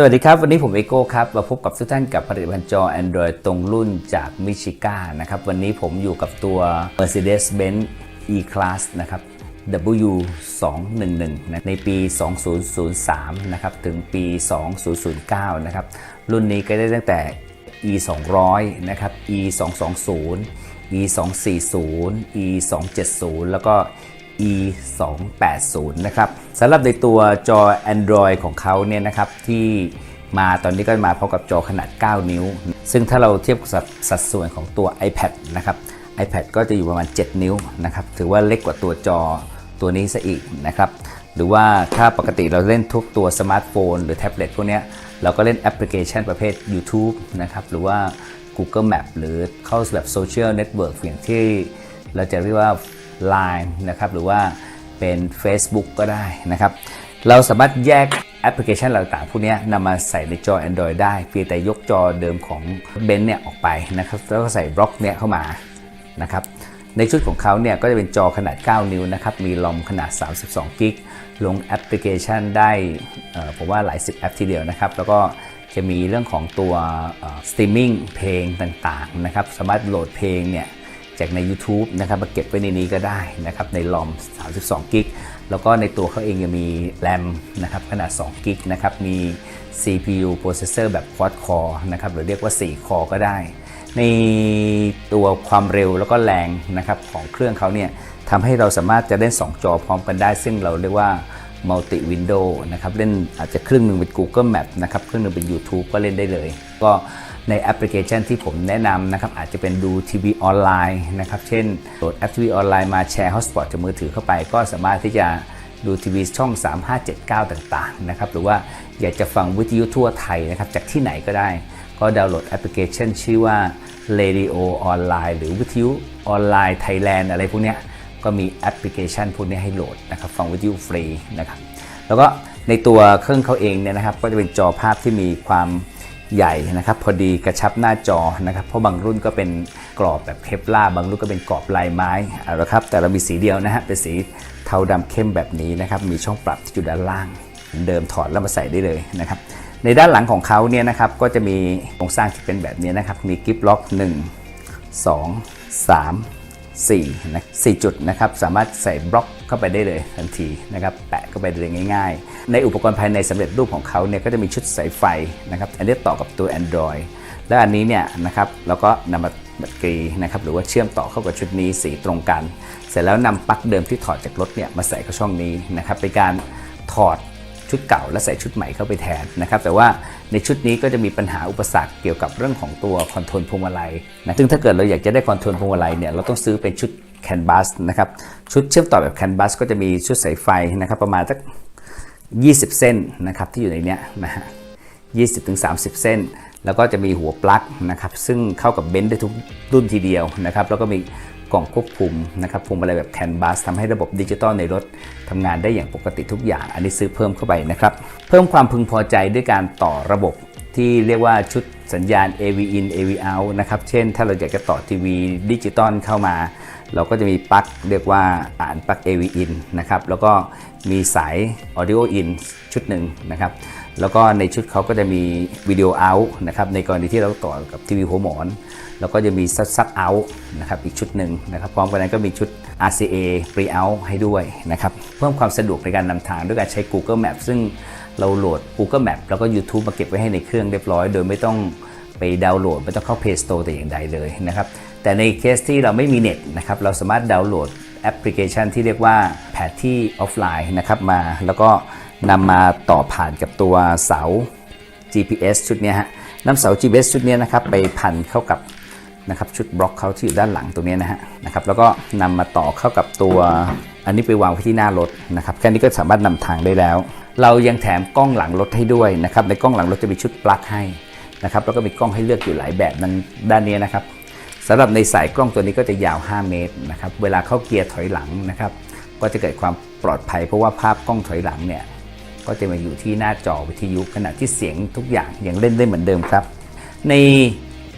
สวัสดีครับ วันนี้ผมเอโก้ครับ มาพบกับทุกท่านกับผลิตภัณฑ์จอ Android ตรงรุ่นจากมิชิก้านะครับ วันนี้ผมอยู่กับตัว Mercedes-Benz E-Class นะครับ W211 นะในปี 2003 นะครับ ถึงปี 2009 นะครับ รุ่นนี้ก็ได้ตั้งแต่ E 200 นะครับ E 220 E 240 E 270 แล้วก็ E 280นะครับสำหรับในตัวจอ Android ของเขาเนี่ยนะครับที่มาตอนนี้ก็มาพร้อมกับจอขนาด 9 นิ้ว ซึ่งถ้าเราเทียบกับสัดส่วนของตัว iPad นะครับ iPad ก็จะอยู่ประมาณ 7 นิ้วนะครับถือว่าเล็กกว่าตัวจอตัวนี้ซะอีกนะครับหรือว่าถ้าปกติเราเล่นทุกตัวสมาร์ทโฟน หรือแท็บเล็ตพวกนี้เราก็เล่นแอปพลิเคชันประเภท YouTube นะครับหรือว่า Google Map หรือเข้าแบบโซเชียลเน็ตเวิร์กอย่างที่เราจะเรียกว่า Line นะครับหรือว่าเป็น Facebook ก็ได้นะครับ เราสามารถแยกแอปพลิเคชันต่างๆพวกนี้นำมาใส่ในจอ Android ได้ เพียงแต่ยกจอเดิมของเบนซ์เนี่ยออกไปนะครับแล้วก็ใส่บล็อกเนี่ยเข้ามานะครับในชุดของเขาเนี่ยก็จะเป็นจอขนาด 9 นิ้วนะครับ มีลอมขนาด 32 กิก ลงแอปพลิเคชันได้ผมว่าหลายสิบแอปทีเดียวนะครับ แล้วก็จะมีเรื่องของตัวสตรีมมิ่งเพลงต่างๆนะครับ สามารถโหลดเพลงเนี่ย จากใน YouTube นะครับมาเก็บไว้ในนี้ก็ได้นะครับในลอม 32 กิก แล้วก็ในตัวเขาเองยังมีแรมนะครับขนาด 2 กิกนะครับมี CPU processor แบบ quad core นะครับหรือเรียกว่า 4 คอก็ได้ ในตัวความเร็วแล้วก็แรงนะครับของเครื่องเขาเนี่ยทำให้เราสามารถจะเล่น 2 จอพร้อมกันได้ ซึ่งเราเรียกว่า multi window นะครับเล่นอาจจะครึ่งหนึ่งเป็น Google Map นะครับครึ่งหนึ่งเป็น YouTube ก็เล่นได้เลย ก็ ในแอปพลิเคชันที่ผมแนะนำนะครับอาจจะเป็นดูทีวีออนไลน์นะครับเช่นโหลดแอปทีวีออนไลน์มาแชร์ฮอตสปอตจากมือถือเข้าไป ก็สามารถที่จะดูทีวีช่อง 3579 ต่างๆนะครับหรือว่าอยากจะฟังวิทยุทั่วไทยนะครับจากที่ไหนก็ได้ ก็ดาวน์โหลดแอปพลิเคชัน ชื่อว่า Radio ออนไลน์หรือวิทยุออนไลน์ไทยแลนด์อะไรพวกนี้ก็มีแอปพลิเคชันพวกนี้ให้โหลดนะครับฟังวิทยุฟรีนะครับแล้วก็ในตัวเครื่องเขาเองเนี่ยนะครับก็จะเป็นจอภาพที่มีความ ใหญ่นะครับพอดีกระชับหน้าจอนะครับเพราะบางรุ่นก็เป็นกรอบแบบเคปลาบางรุ่นก็เป็นกรอบลายไม้เอาละครับแต่เรามีสีเดียวนะฮะเป็นสีเทาดำเข้มแบบนี้นะครับมีช่องปรับที่อยู่ด้านล่างเหมือนเดิมถอดแล้วมาใส่ได้เลยนะครับในด้านหลังของเขาเนี่ยนะครับก็จะมีโครงสร้างที่เป็นแบบนี้นะครับมีกิฟล็อก 1 2 3 4นะ4จุดนะครับสามารถใส่บล็อกเข้าไปได้เลยทันทีนะครับแปะเข้าไปได้เลยง่าย ๆ ในอุปกรณ์ภายในสำเร็จรูปของเขาเนี่ยก็จะมีชุดสายไฟนะครับอันนี้ต่อกับตัว Android และอันนี้เนี่ยนะครับเราก็นำมาแบตเตอรี่นะครับหรือว่าเชื่อมต่อเข้ากับชุดนี้สีตรงกัน เสร็จแล้วนำปลั๊กเดิมที่ถอดจากรถเนี่ยมาใส่เข้าช่องนี้นะครับเป็นการถอด ชุดเก่าและใส่ชุดใหม่เข้าไปแทนนะครับแต่ว่าในชุดนี้ก็จะมีปัญหาอุปสรรคเกี่ยวกับเรื่องของตัวคอนโทรลพวงมาลัยนะซึ่งถ้าเกิดเราอยากจะได้คอนโทรลพวงมาลัยเนี่ยเราต้องซื้อเป็นชุดแคนบัสนะครับชุดเชื่อมต่อแบบแคนบัสก็จะมีชุดสายไฟนะครับประมาณสัก 20 เส้นนะครับที่อยู่ในนี้นะฮะ20-30 เส้น แล้วก็จะมีหัวปลั๊กนะครับซึ่งเข้ากับเบนซ์ได้ทุกรุ่นทีเดียวนะครับแล้วก็มี กล่องควบคุมนะครับพวงมาลัยแบบแคนบัสทำให้ระบบดิจิตอลในรถทำงานได้อย่างปกติทุกอย่าง อันนี้ซื้อเพิ่มเข้าไปนะครับ เพิ่มความพึงพอใจด้วยการต่อระบบที่เรียกว่าชุดสัญญาณ AV in AV out นะครับ เช่น ถ้าเราอยากจะต่อทีวีดิจิตอลเข้ามา เราก็จะมีปลั๊กเรียกว่าอ่านปลั๊ก AV in นะครับ แล้วก็มีสาย audio in ชุดหนึ่งนะครับ แล้วก็ในชุดเขาก็จะมีวิดีโอเอาท์นะครับในกรณีที่เราต่อกับทีวีหัวหมอน แล้วก็จะมีซัดซัดเอาท์นะครับอีกชุดหนึ่งนะครับพร้อมกันนั้นก็มีชุด RCA Pre Out ให้ด้วยนะครับเพิ่มความสะดวกในการนำทางด้วยการใช้ Google Map ซึ่งเราโหลด Google Map แล้วก็ YouTube มาเก็บไว้ให้ในเครื่องเรียบร้อย โดยไม่ต้องไปดาวน์โหลดไม่ต้องเข้า Play Store แต่อย่างใดเลยนะครับแต่ในเคสที่เราไม่มีเน็ตนะครับเราสามารถดาวน์โหลดแอปพลิเคชันที่เรียกว่าแผนที่ออฟไลน์นะครับมาแล้วก็ นำมาต่อผ่านกับตัวเสา GPS ชุดนี้ฮะนำเสา GPS ชุดนี้นะครับไปพันเข้ากับนะครับชุดบล็อกเขาที่อยู่ด้านหลังตรงนี้นะฮะนะครับแล้วก็นำมาต่อเข้ากับตัว อันนี้ไปวางไว้ที่หน้ารถนะครับแค่นี้ก็สามารถนำทางได้แล้ว เรายังแถมกล้องหลังรถให้ด้วยนะครับในกล้องหลังรถจะมีชุดปลั๊กให้นะครับแล้วก็มีกล้องให้เลือกอยู่หลายแบบนั้นด้านนี้นะครับสำหรับในสายกล้องตัวนี้ก็จะยาว 5 เมตรนะครับเวลาเข้าเกียร์ถอยหลังนะครับก็จะเกิดความปลอดภัยเพราะว่าภาพกล้องถอยหลังเนี่ย ก็จะมาอยู่ที่หน้าจอวิทยุขณะที่เสียงทุกอย่างยังเล่นได้เหมือนเดิมครับ ใน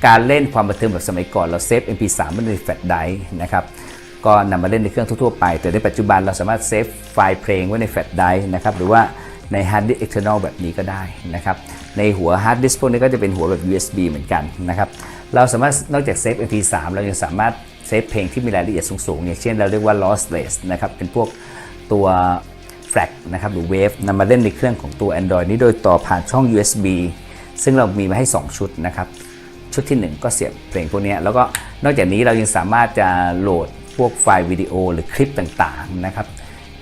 การเล่นความบันเทิงแบบสมัยก่อนเราเซฟ MP3 ไว้ในแฟลชไดร์นะครับก็นำมาเล่นในเครื่องทั่วๆไป แต่ในปัจจุบันเราสามารถเซฟไฟล์เพลงไว้ในแฟลชไดร์นะครับหรือว่าใน hard disk external แบบนี้ก็ได้นะครับในหัว hard disk พวกนี้ก็จะเป็นหัวแบบ USB เหมือนกันนะครับเราสามารถนอกจากเซฟ MP3 เรายังสามารถเซฟเพลงที่มีรายละเอียดสูงๆอย่างเช่นเราเรียกว่า lossless นะครับเป็นพวกตัว FLAC นะครับหรือ Wave นำมาเล่นในเครื่องของตัว Android นี้โดยต่อผ่านช่อง USB ซึ่งเรามีมาให้ 2 ชุดนะครับ ชุดที่ 1 ก็เสียบเพลงพวกนี้ แล้วก็นอกจากนี้เรายังสามารถจะโหลดพวกไฟล์วิดีโอหรือคลิปต่างๆนะครับ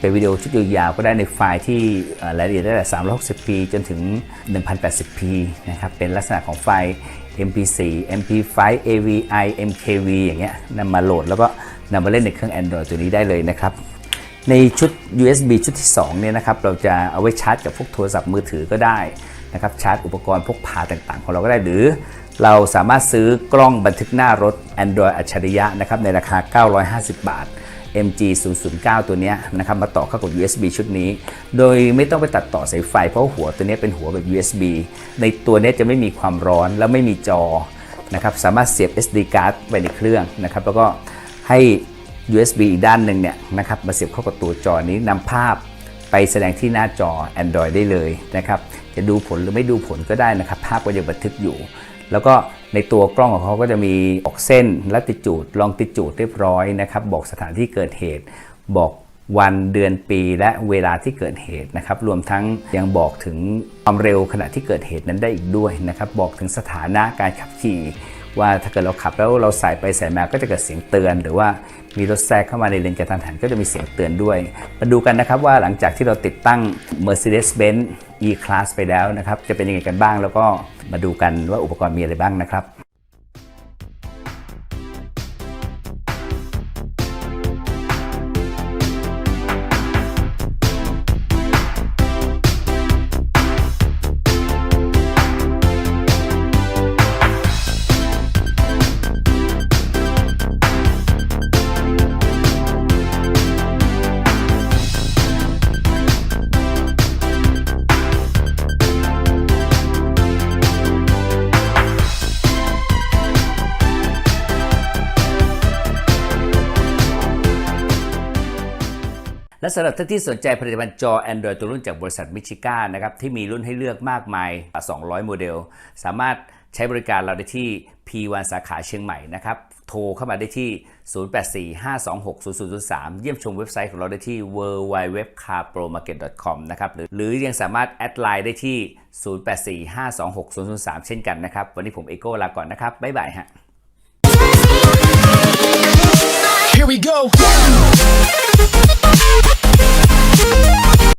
เป็นวิดีโอชุดยาวๆก็ได้ในไฟล์ที่รายละเอียดได้แต่ 360p จนถึง 1080p นะครับ เป็นลักษณะของไฟล์ mp4 mp5 avi mkv อย่างเงี้ยนำมาโหลดแล้วก็นำมาเล่นในเครื่อง Android ตัวนี้ได้เลยนะครับ ในชุด USB ชุดที่2เนี่ยนะครับเราจะเอาไว้ชาร์จกับพวกโทรศัพท์มือถือก็ได้นะครับชาร์จอุปกรณ์พกพาต่างๆ ของเราก็ได้หรือ เราสามารถซื้อกล้องบันทึกหน้ารถ Android อัจฉริยะนะครับในราคา 950 บาท MG 009ตัวเนี้ยนะครับมาต่อเข้ากับ USB ชุดนี้ โดยไม่ต้องไปตัดต่อสายไฟ เพราะหัวตัวเนี้ยเป็นหัวแบบ USB ในตัวเนี้ยจะไม่มีความร้อนและไม่มีจอนะครับสามารถเสียบ SD card ไปในเครื่องนะครับแล้วก็ให้ USB อีกด้านหนึ่งเนี่ยนะครับมาเสียบเข้ากับตัวจอนี้นำภาพไปแสดงที่หน้าจอ Android ได้เลยนะครับจะดูผลหรือไม่ดูผลก็ได้นะครับ ภาพก็ยังบันทึกอยู่ แล้วก็ในตัวกล้องของเขาก็จะมีบอกเส้นลัติจูดลองติจูดเรียบร้อยนะครับ บอกสถานที่เกิดเหตุ บอกวันเดือนปีและเวลาที่เกิดเหตุนะครับ รวมทั้งยังบอกถึงความเร็วขณะที่เกิดเหตุนั้นได้อีกด้วยนะครับ บอกถึงสถานะการขับขี่ ว่าถ้าเกิดเราขับแล้วเราสายไปสายมาก็จะเกิดเสียงเตือน หรือว่ามีรถแทรกเข้ามาในเลนกระทันหันก็จะมีเสียงเตือนด้วย มาดูกันนะครับว่าหลังจากที่เราติดตั้ง Mercedes-Benz E-Class ไปแล้วนะครับ จะเป็นยังไงกันบ้างแล้วก็มาดูกันว่าอุปกรณ์มีอะไรบ้างนะครับ และสำหรับท่านที่สนใจผลิตภัณฑ์จอ Android ตัวรุ่นจากบริษัทมิชิก้านะครับที่มีรุ่นให้เลือกมากมายกว่า200 โมเดล สามารถใช้บริการเราได้ที่ P1 สาขาเชียงใหม่นะครับโทรเข้ามาได้ที่ 0845260003 เยี่ยมชมเว็บไซต์ของเราได้ที่ www.carpromarket.com นะครับหรือหรือยังสามารถแอดไลน์ได้ที่ 0845260003 เช่นกันนะครับ วันนี้ผมเอโก้ลาก่อนนะครับ บ๊ายบายฮะ Here we go. Thank you.